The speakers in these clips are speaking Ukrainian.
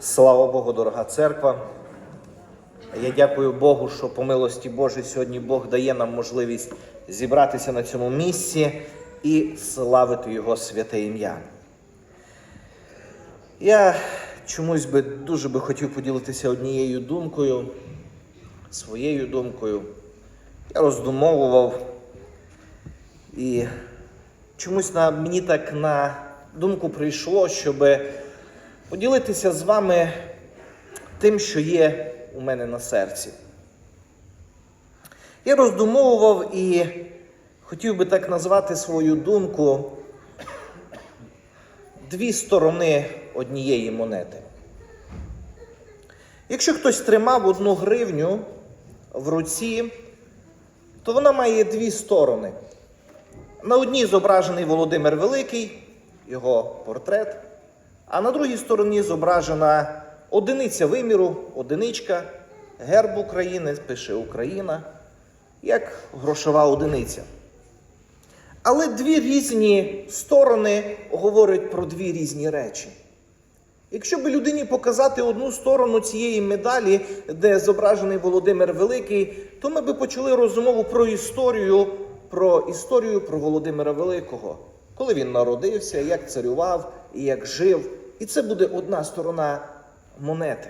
Слава Богу, дорога церква. Я дякую Богу, що по милості Божій сьогодні Бог дає нам можливість зібратися на цьому місці і славити Його святе ім'я. Я чомусь би дуже би хотів поділитися однією думкою, своєю думкою. Я роздумовував і чомусь на, мені так на думку прийшло, щоб поділитися з вами тим, що є у мене на серці. Я роздумовував і хотів би так назвати свою думку дві сторони однієї монети. Якщо хтось тримав одну гривню в руці, то вона має дві сторони. На одній зображений Володимир Великий, його портрет, а на другій стороні зображена одиниця виміру, одиничка, герб України, пише Україна, як грошова одиниця. Але дві різні сторони говорять про дві різні речі. Якщо би людині показати одну сторону цієї медалі, де зображений Володимир Великий, то ми би почали розмову про історію, про історію про Володимира Великого, коли він народився, як царював і як жив. І це буде одна сторона монети.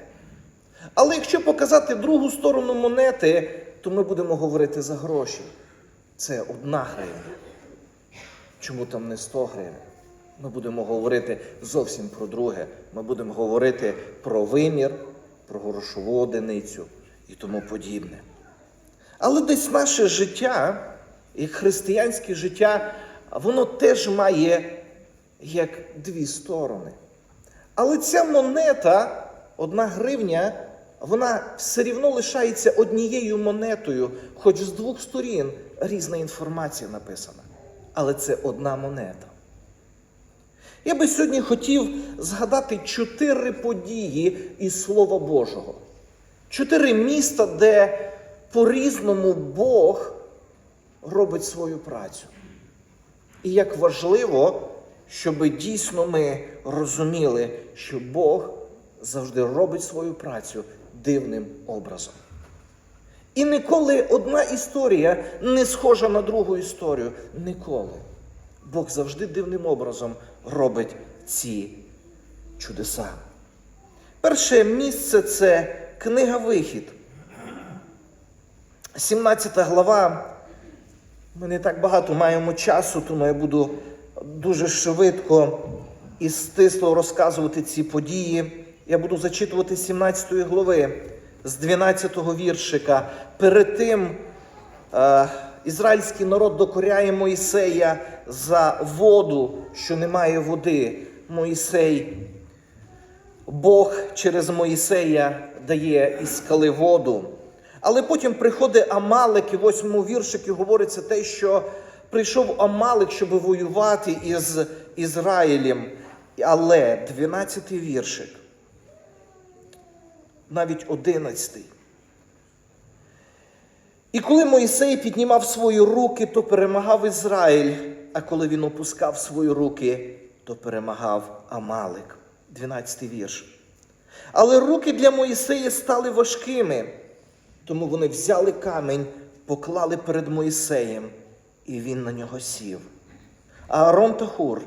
Але якщо показати другу сторону монети, то ми будемо говорити за гроші. Це одна гривня. Чому там не 100 гривень? Ми будемо говорити зовсім про друге. Ми будемо говорити про вимір, про грошову одиницю і тому подібне. Але десь наше життя, і християнське життя, воно теж має як дві сторони. Але ця монета, одна гривня, вона все рівно лишається однією монетою, хоч з двох сторін різна інформація написана. Але це одна монета. Я би сьогодні хотів згадати чотири події із Слова Божого. Чотири міста, де по-різному Бог робить свою працю. І як важливо, щоб дійсно ми розуміли, що Бог завжди робить свою працю дивним образом. І ніколи одна історія не схожа на другу історію. Ніколи. Бог завжди дивним образом робить ці чудеса. Перше місце це книга Вихід. 17 глава. Ми не так багато маємо часу, тому я буду дуже швидко і стисло розказувати ці події. Я буду зачитувати з 17 глави, з 12 віршика. Перед тим е, ізраїльський народ докоряє Моїсея за воду, що немає води. Моїсей, Бог через Моїсея дає із скали воду. Але потім приходить Амалик, і восьмому віршику говориться те, що прийшов Амалик, щоб воювати із Ізраїлем. Але 12-й віршик, навіть 11-й. І коли Моїсей піднімав свої руки, то перемагав Ізраїль, а коли він опускав свої руки, то перемагав Амалик. 12-й вірш. Але руки для Моїсея стали важкими, тому вони взяли камінь, поклали перед Моїсеєм, і він на нього сів. А Аарон та Хур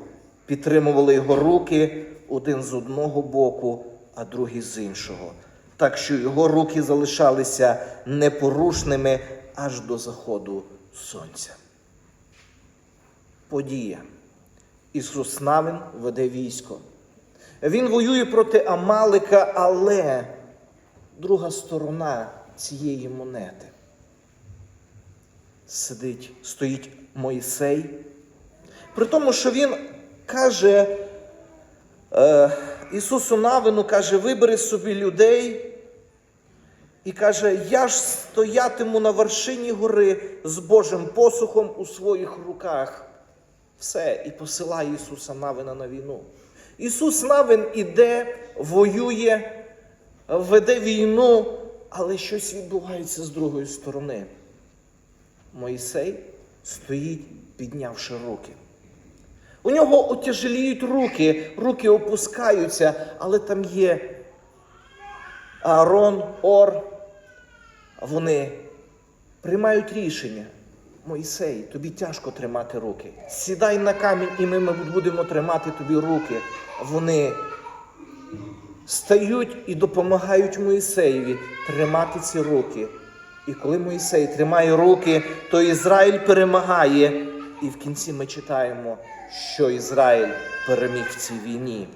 підтримували його руки один з одного боку, а другий з іншого, так що його руки залишалися непорушними аж до заходу сонця. Подія. Ісус Навин веде військо. Він воює проти Амалика, але друга сторона цієї монети. Сидить, стоїть Моїсей. При тому, що він каже е, Ісусу Навину, каже, вибери собі людей. І каже, я ж стоятиму на вершині гори з Божим посухом у своїх руках. Все, і посилає Ісуса Навина на війну. Ісус Навин іде, воює, веде війну, але щось відбувається з другої сторони. Моїсей стоїть, піднявши руки. У нього отяжеліють руки, руки опускаються, але там є Аарон, Ор, вони приймають рішення. Мойсей, тобі тяжко тримати руки. Сідай на камінь, і ми будемо тримати тобі руки. Вони стають і допомагають Моїсеєві тримати ці руки. І коли Моїсей тримає руки, то Ізраїль перемагає. І в кінці ми читаємо, що Ізраїль переміг в цій війні.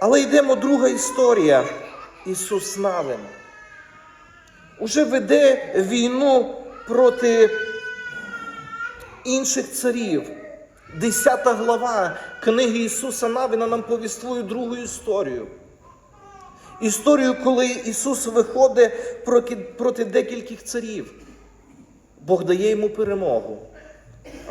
Але йдемо друга історія. Ісус Навин уже веде війну проти інших царів. Десята глава книги Ісуса Навіна нам повіствує другу історію. Історію, коли Ісус виходить проти, декількох царів. Бог дає йому перемогу.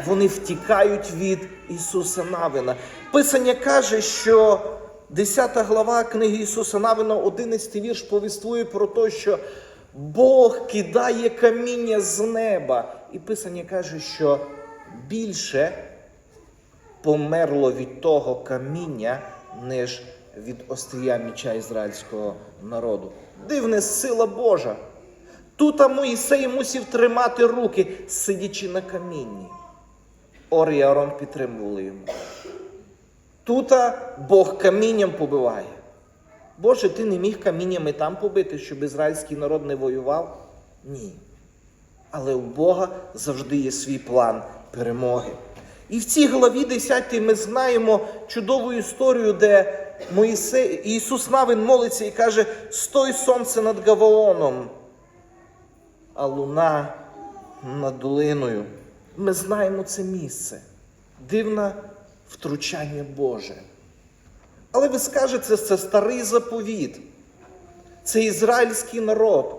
Вони втікають від Ісуса Навина. Писання каже, що 10 глава книги Ісуса Навина, 11 вірш повіствує про те, що Бог кидає каміння з неба. І Писання каже, що більше померло від того каміння, ніж від острія міча ізраїльського народу. Дивна сила Божа. Тут Моїсей мусив тримати руки, сидячи на камінні. Ор і Аарон підтримували йому. Тут Бог камінням побиває. Боже, ти не міг каміннями там побити, щоб ізраїльський народ не воював? Ні. Але у Бога завжди є свій план перемоги. І в цій главі 10 ми знаємо чудову історію, де Моїсей, Ісус Навин молиться і каже: Стой сонце над Гаваоном, а луна над долиною. Ми знаємо це місце. Дивне втручання Боже. Але ви скажете, це старий заповіт. Це ізраїльський народ.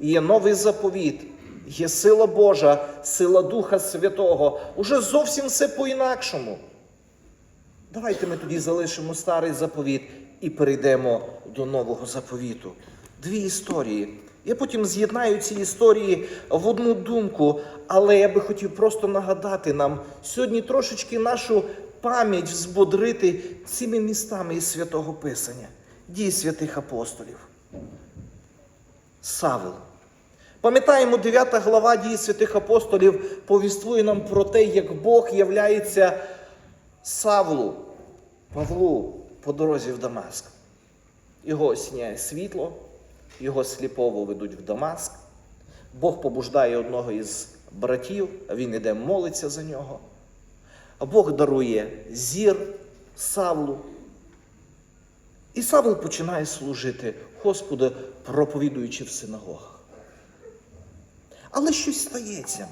І є новий заповіт. Є сила Божа, сила Духа Святого. Уже зовсім все по-інакшому. Давайте ми тоді залишимо старий заповіт і перейдемо до нового заповіту. Дві історії. Я потім з'єднаю ці історії в одну думку, але я би хотів просто нагадати нам сьогодні трошечки нашу пам'ять взбодрити цими містами із святого Писання, дії святих апостолів. Савл. Пам'ятаємо, 9 глава дії святих апостолів повіствує нам про те, як Бог являється Савлу, Павлу по дорозі в Дамаск. Його осіняє світло, його сліпово ведуть в Дамаск. Бог побуждає одного із братів, він іде молиться за нього. Бог дарує зір Савлу. І Савл починає служити Господу, проповідуючи в синагогах. Але щось стається.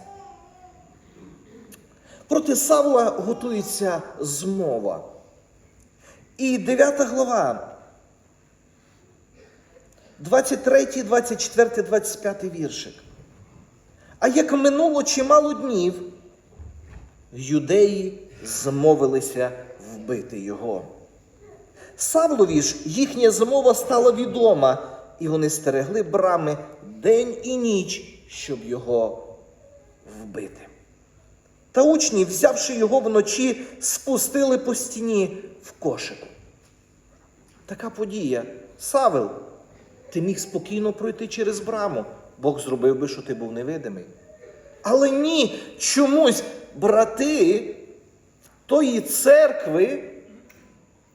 Проти Савла готується змова. І 9 глава, 23, 24, 25 віршик. А як минуло чимало днів, юдеї змовилися вбити його. Савлові ж їхня змова стала відома, і вони стерегли брами день і ніч, щоб його вбити. Та учні, взявши його вночі, спустили по стіні в кошику. Така подія. Савел, ти міг спокійно пройти через браму. Бог зробив би, що ти був невидимий. Але ні, чомусь брати тої церкви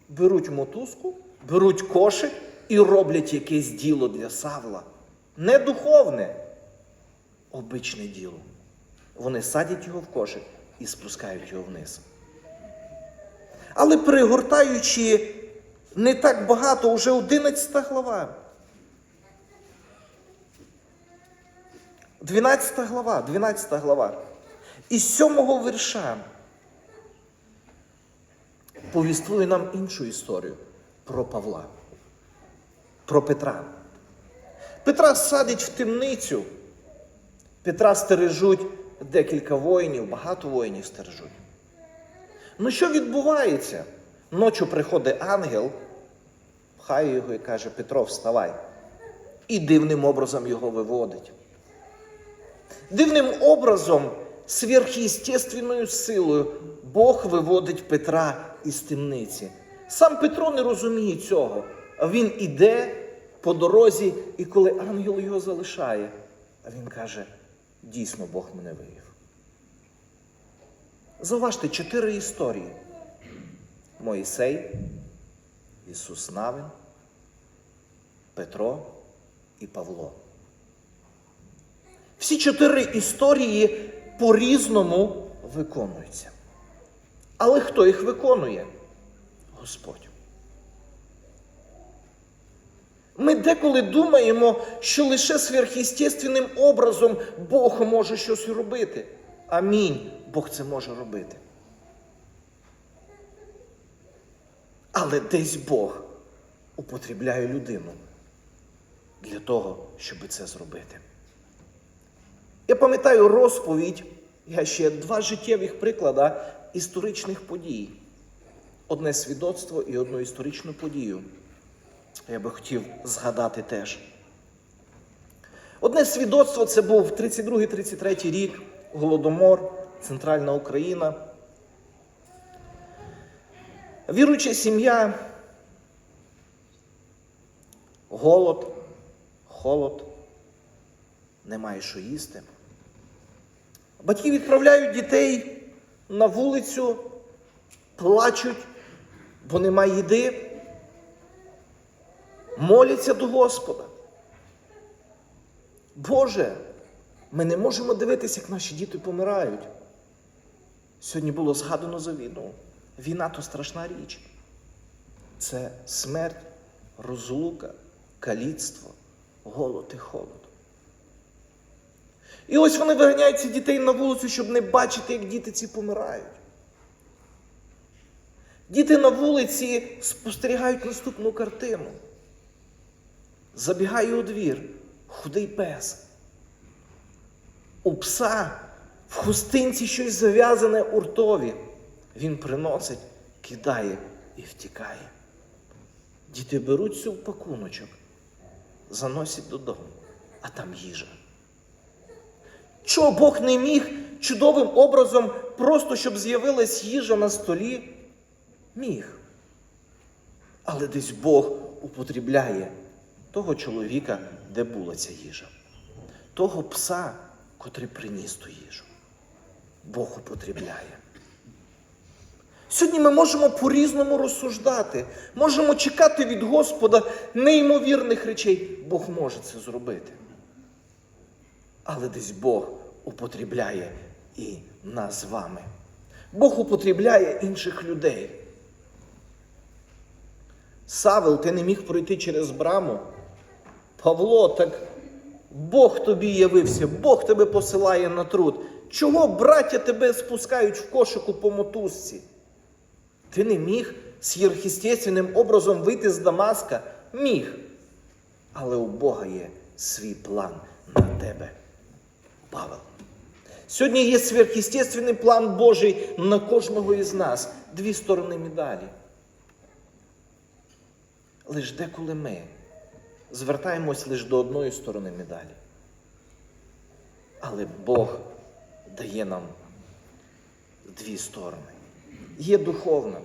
беруть мотузку, беруть кошик і роблять якесь діло для Савла. Не духовне, обичне діло. Вони садять його в кошик і спускають його вниз. Але пригортаючи не так багато, вже 11 глава. 12 глава, 12 глава. Із 7 вірша повіствує нам іншу історію про Павла, про Петра. Петра садять в темницю. Петра стережуть декілька воїнів, багато воїнів стережуть. Ну що відбувається? Ночі приходить ангел, пхає його і каже: Петро, вставай. І дивним образом його виводить. Дивним образом, сверхъестественною силою, Бог виводить Петра із темниці. Сам Петро не розуміє цього. Він іде по дорозі, і коли ангел його залишає, він каже: дійсно Бог мене вивів. Зауважте чотири історії: Моїсей, Ісус Навин, Петро і Павло. Всі чотири історії по-різному виконуються. Але хто їх виконує? Господь. Ми деколи думаємо, що лише сверхъестественним образом Бог може щось робити. Амінь. Бог це може робити. Але десь Бог употребляє людину для того, щоб це зробити. Я пам'ятаю розповідь, я ще два життєвих приклада історичних подій. Одне свідоцтво і одну історичну подію. Я би хотів згадати теж. Одне свідоцтво це був 32-33 рік, Голодомор, Центральна Україна. Віруюча сім'я, голод, холод, немає що їсти. Батьки відправляють дітей на вулицю, плачуть, бо немає їди, моляться до Господа. Боже, ми не можемо дивитися, як наші діти помирають. Сьогодні було згадано за війну. Війна то страшна річ. Це смерть, розлука, каліцтво, голод і холод. І ось вони виганяють цих дітей на вулицю, щоб не бачити, як діти ці помирають. Діти на вулиці спостерігають наступну картину. Забігає у двір худий пес. У пса в хустинці щось зав'язане у ртові. Він приносить, кидає і втікає. Діти беруть цю пакуночок, заносять додому, а там їжа. Чого Бог не міг чудовим образом, просто щоб з'явилась їжа на столі? Міг. Але десь Бог употребляє того чоловіка, де була ця їжа, того пса, котрий приніс ту їжу. Бог употребляє. Сьогодні ми можемо по-різному розсуждати, можемо чекати від Господа неймовірних речей. Бог може це зробити. Але десь Бог употребляє і нас з вами. Бог употребляє інших людей. Савел, ти не міг пройти через браму. Павло, так Бог тобі явився, Бог тебе посилає на труд. Чого браття тебе спускають в кошику по мотузці? Ти не міг сверхъестественним образом вийти з Дамаска? Міг. Але у Бога є свій план на тебе, Павел. Сьогодні є сверхъестественний план Божий на кожного із нас. Дві сторони медалі. Лиш деколи ми звертаємось лише до одної сторони медалі. Але Бог дає нам дві сторони. Є духовна.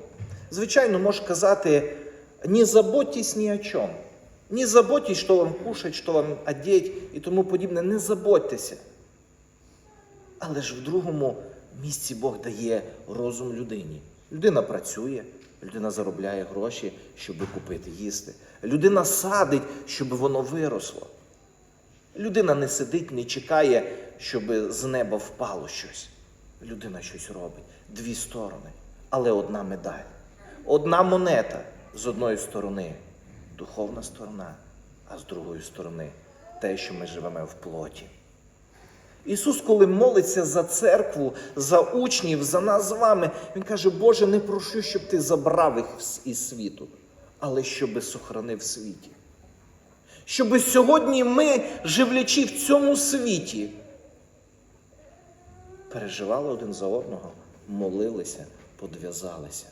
Звичайно, можеш казати, не заботьтесь ні о чому. Не заботьтесь, що вам кушать, що вам одеть і тому подібне. Не заботьтеся. Але ж в другому місці Бог дає розум людині. Людина працює, людина заробляє гроші, щоб купити їсти. Людина садить, щоб воно виросло. Людина не сидить, не чекає, щоб з неба впало щось. Людина щось робить. Дві сторони, але одна медаль. Одна монета з одної сторони духовна сторона, а з другої сторони те, що ми живемо в плоті. Ісус, коли молиться за церкву, за учнів, за нас з вами, Він каже, Боже, не прошу, щоб ти забрав їх із світу, але щоби сохранив світі. Щоби сьогодні ми, живлячи в цьому світі, переживали один за одного, молилися, подв'язалися.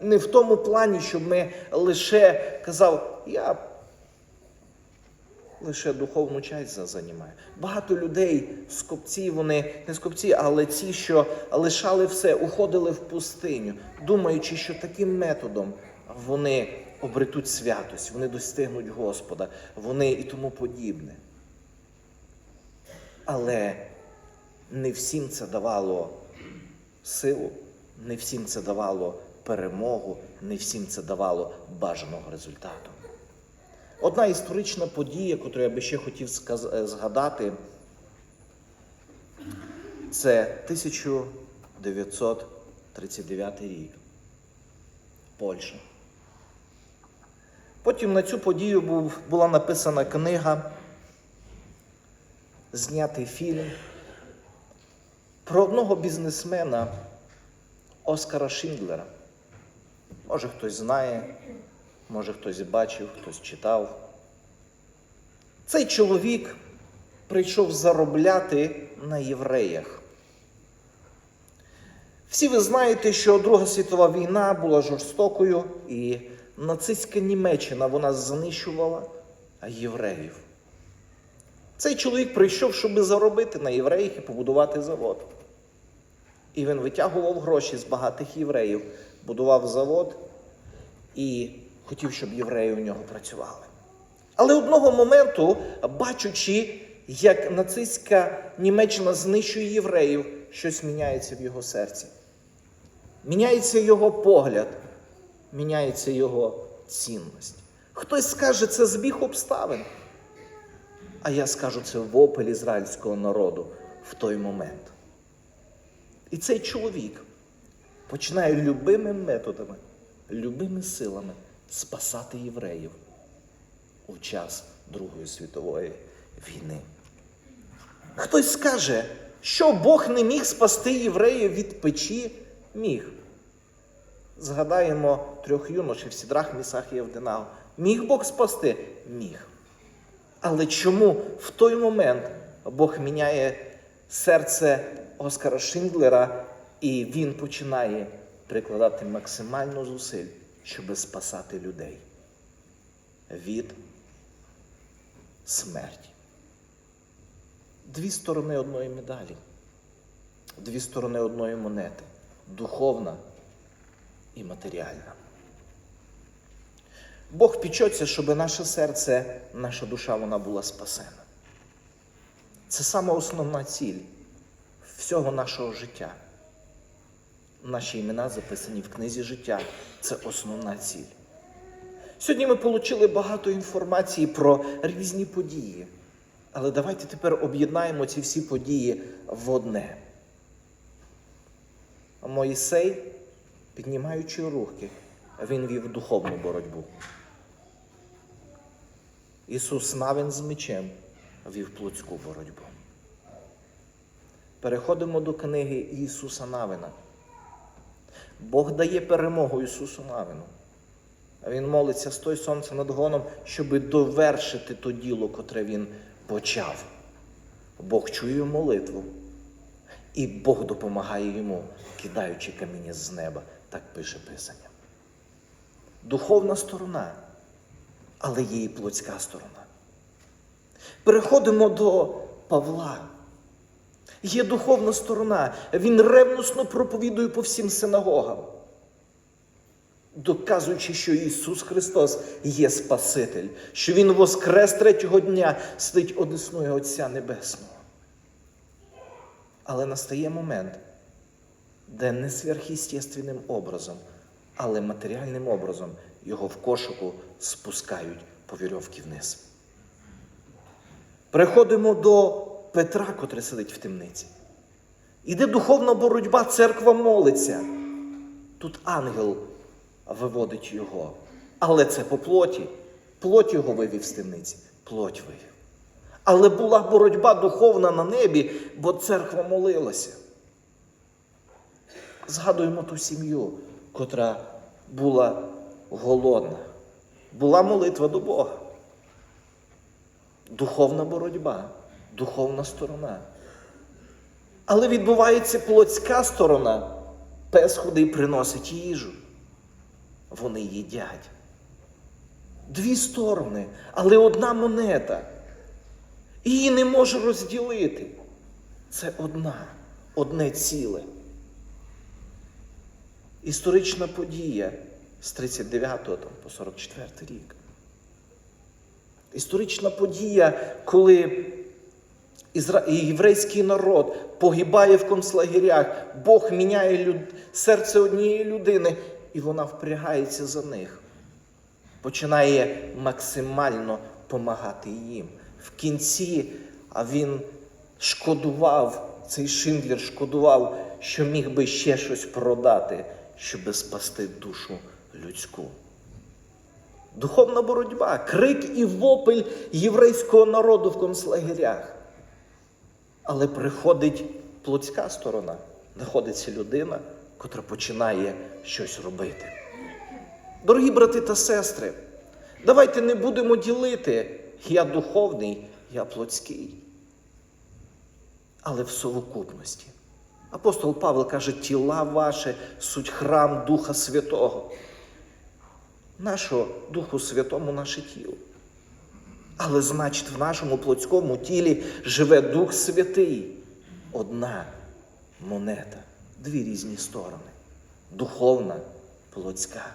Не в тому плані, щоб ми лише казав, я лише духовну часть займаю. Багато людей, скопці, вони не скопці, але ті, що лишали все, уходили в пустиню, думаючи, що таким методом вони обретуть святость, вони достигнуть Господа, вони і тому подібне. Але не всім це давало силу, не всім це давало перемогу, не всім це давало бажаного результату. Одна історична подія, яку я би ще хотів е, згадати, це 1939 рік. Польща. Потім на цю подію був, була написана книга, знятий фільм про одного бізнесмена Оскара Шіндлера. Може хтось знає, може хтось бачив, хтось читав. Цей чоловік прийшов заробляти на євреях. Всі ви знаєте, що Друга світова війна була жорстокою, і нацистська Німеччина вона знищувала євреїв. Цей чоловік прийшов, щоб заробити на євреїх і побудувати завод. І він витягував гроші з багатих євреїв, будував завод і хотів, щоб євреї у нього працювали. Але одного моменту, бачучи, як нацистська Німеччина знищує євреїв, щось міняється в його серці. Міняється його погляд, міняється його цінність. Хтось скаже, це збіг обставин. А я скажу, це вопель ізраїльського народу в той момент. І цей чоловік починає любими методами, любими силами спасати євреїв у час Другої світової війни. Хтось скаже, що Бог не міг спасти євреїв від печі, міг. Згадаємо трьох юношів Сідрах, Місах і Євдинав. Міг Бог спасти? Міг. Але чому в той момент Бог міняє серце Оскара Шиндлера, і він починає прикладати максимально зусиль, щоб спасати людей від смерті? Дві сторони одної медалі, дві сторони одної монети духовна і матеріальна. Бог пічеться, щоб наше серце, наша душа вона була спасена. Це саме основна ціль всього нашого життя. Наші імена записані в книзі життя. Це основна ціль. Сьогодні ми отримали багато інформації про різні події. Але давайте тепер об'єднаємо ці всі події в одне. Моїсей, піднімаючи руки, він вів духовну боротьбу. Ісус Навин з мечем вів плотську боротьбу. Переходимо до книги Ісуса Навина. Бог дає перемогу Ісусу Навину. Він молиться стой сонце над гоном, щоб довершити то діло, котре він почав. Бог чує молитву, і Бог допомагає йому, кидаючи каміння з неба, так пише Писання. Духовна сторона, але є і плотська сторона. Переходимо до Павла. Є духовна сторона. Він ревносно проповідує по всім синагогам, доказуючи, що Ісус Христос є Спаситель, що Він воскрес третього дня сидить одесною Отця Небесного. Але настає момент, де не сверхъестественним образом, але матеріальним образом його в кошику спускають по вірьовці вниз. Переходимо до Петра, котрий сидить в темниці. Іде духовна боротьба, церква молиться. Тут ангел виводить його. Але це по плоті. Плоть його вивів з темниці, плоть вивів. Але була боротьба духовна на небі, бо церква молилася. Згадуємо ту сім'ю, котра була голодна. Була молитва до Бога. Духовна боротьба, духовна сторона. Але відбувається плотська сторона. Пес худий приносить їжу. Вони їдять. Дві сторони, але одна монета. І її не може розділити. Це одна, одне ціле. Історична подія, з 39 там, по 44 рік. Історична подія, коли ізра... єврейський народ погибає в концлагерях, Бог міняє люд... серце однієї людини, і вона впрягається за них. Починає максимально помагати їм. В кінці, а він шкодував, цей Шиндлер шкодував, що міг би ще щось продати, щоб спасти душу людську. Духовна боротьба, крик і вопель єврейського народу в концлагерях. Але приходить плотська сторона, знаходиться людина, котра починає щось робити. Дорогі брати та сестри, давайте не будемо ділити я духовний, я плотський. Але в совокупності. Апостол Павло каже, тіла ваші суть храм Духа Святого. Нашого Духу Святому наше тіло. Але значить, в нашому плотському тілі живе Дух Святий. Одна монета, дві різні сторони. Духовна, плотська.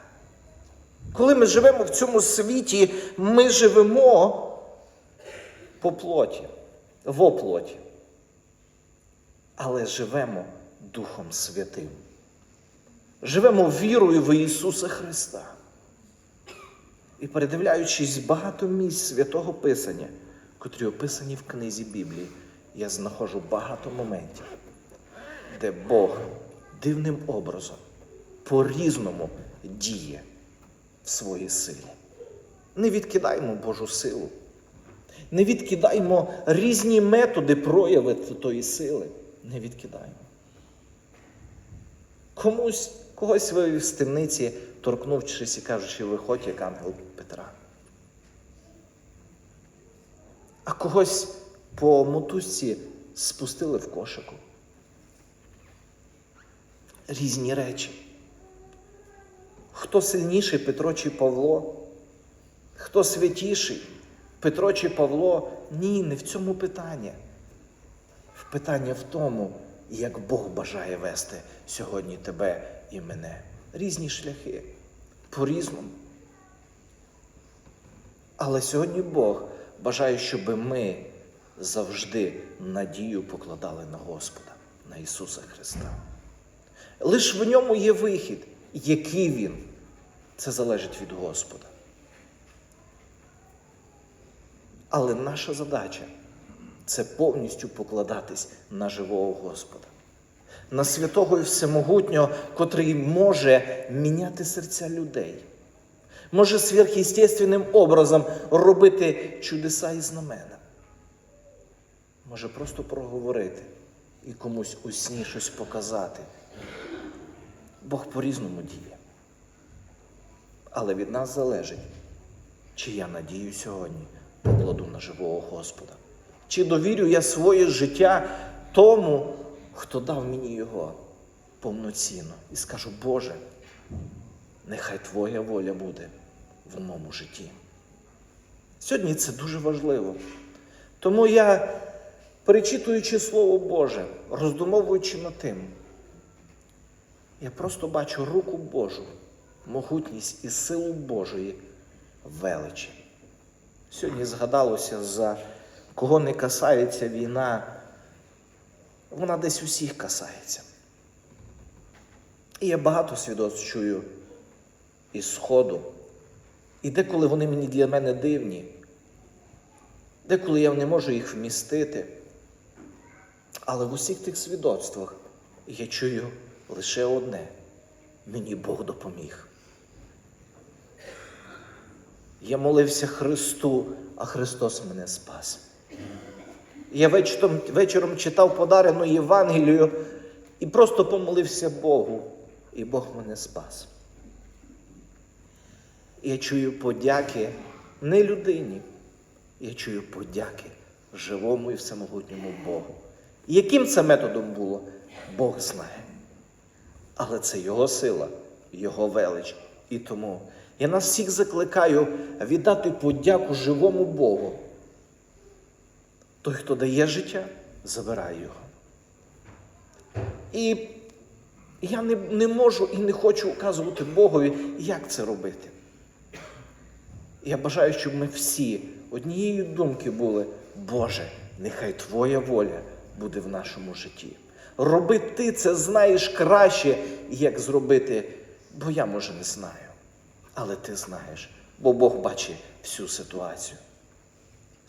Коли ми живемо в цьому світі, ми живемо по плоті, в оплоті. Але живемо Духом Святим. Живемо вірою в Ісуса Христа. І передивляючись багато місць святого Писання, котрі описані в книзі Біблії, я знаходжу багато моментів, де Бог дивним образом по-різному діє в своїй силі. Не відкидаємо Божу силу, не відкидаємо різні методи прояви тої сили. Не відкидаємо. Комусь, когось вивів з темниці, торкнувшись і кажучи, виходь, як ангел Петра. А когось по мотузці спустили в кошику. Різні речі. Хто сильніший Петро чи Павло? Хто святіший? Петро чи Павло? Ні, не в цьому питання. Питання в тому, як Бог бажає вести сьогодні тебе і мене. Різні шляхи, по-різному. Але сьогодні Бог бажає, щоб ми завжди надію покладали на Господа, на Ісуса Христа. Лиш в ньому є вихід, який Він, це залежить від Господа. Але наша задача це повністю покладатись на живого Господа, на святого і всемогутнього, котрий може міняти серця людей, може сверхъестественним образом робити чудеса і знамена. Може просто проговорити і комусь у сні щось показати. Бог по-різному діє. Але від нас залежить, чи я надію сьогодні покладу на живого Господа. Чи довірю я своє життя тому, хто дав мені його повноцінно. І скажу, Боже, нехай Твоя воля буде в моєму житті. Сьогодні це дуже важливо. Тому я, перечитуючи Слово Боже, роздумовуючи над тим, я просто бачу руку Божу, могутність і силу Божої величі. Сьогодні згадалося за кого не касається війна, вона десь усіх касається. І я багато свідоцтв чую із Сходу. І деколи вони мені для мене дивні, деколи я не можу їх вмістити. Але в усіх тих свідоцтвах я чую лише одне. Мені Бог допоміг. Я молився Христу, а Христос мене спас. Я вечором, вечором читав подарену Євангелію і просто помолився Богу, і Бог мене спас. Я чую подяки не людині, я чую подяки живому і всемогутньому Богу. Яким це методом було, Бог знає. Але це Його сила, Його велич. І тому я нас всіх закликаю віддати подяку живому Богу. Той, хто дає життя, забирає його. І я не, не можу і не хочу указувати Богові, як це робити. Я бажаю, щоб ми всі однієї думки були, Боже, нехай Твоя воля буде в нашому житті. Роби ти це знаєш краще, як зробити, бо я, може, не знаю. Але ти знаєш, бо Бог бачить всю ситуацію.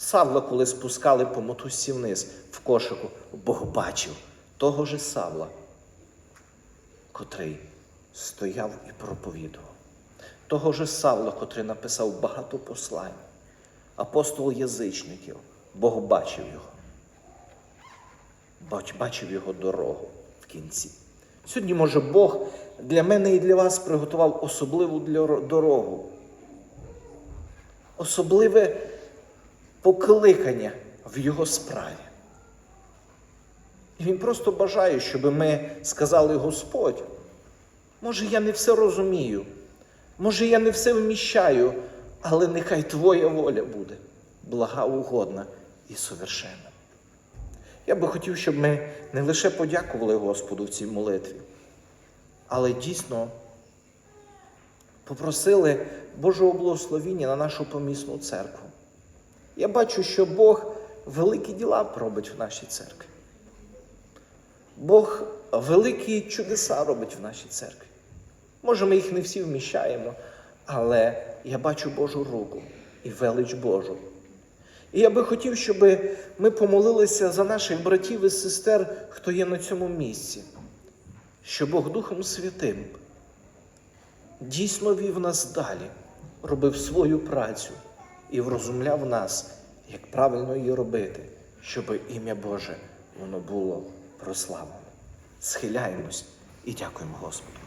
Савла, коли спускали по мотузці вниз в кошику, Бог бачив того же Савла, котрий стояв і проповідував. Того же Савла, котрий написав багато послань, апостол язичників, Бог бачив його. Бачив його дорогу в кінці. Сьогодні, може, Бог для мене і для вас приготував особливу дорогу, особливе покликання в його справі. І він просто бажає, щоб ми сказали Господь, може, я не все розумію, може, я не все вміщаю, але нехай Твоя воля буде блага, угодна і совершенна. Я би хотів, щоб ми не лише подякували Господу в цій молитві, але дійсно попросили Божого благословіння на нашу помісну церкву. Я бачу, що Бог великі діла робить в нашій церкві. Бог великі чудеса робить в нашій церкві. Може, ми їх не всі вміщаємо, але я бачу Божу руку і велич Божу. І я би хотів, щоб ми помолилися за наших братів і сестер, хто є на цьому місці, що Бог Духом Святим дійсно вів нас далі, робив свою працю і врозумляв нас, як правильно її робити, щоб ім'я Боже воно було прославлено. Схиляємось і дякуємо Господу.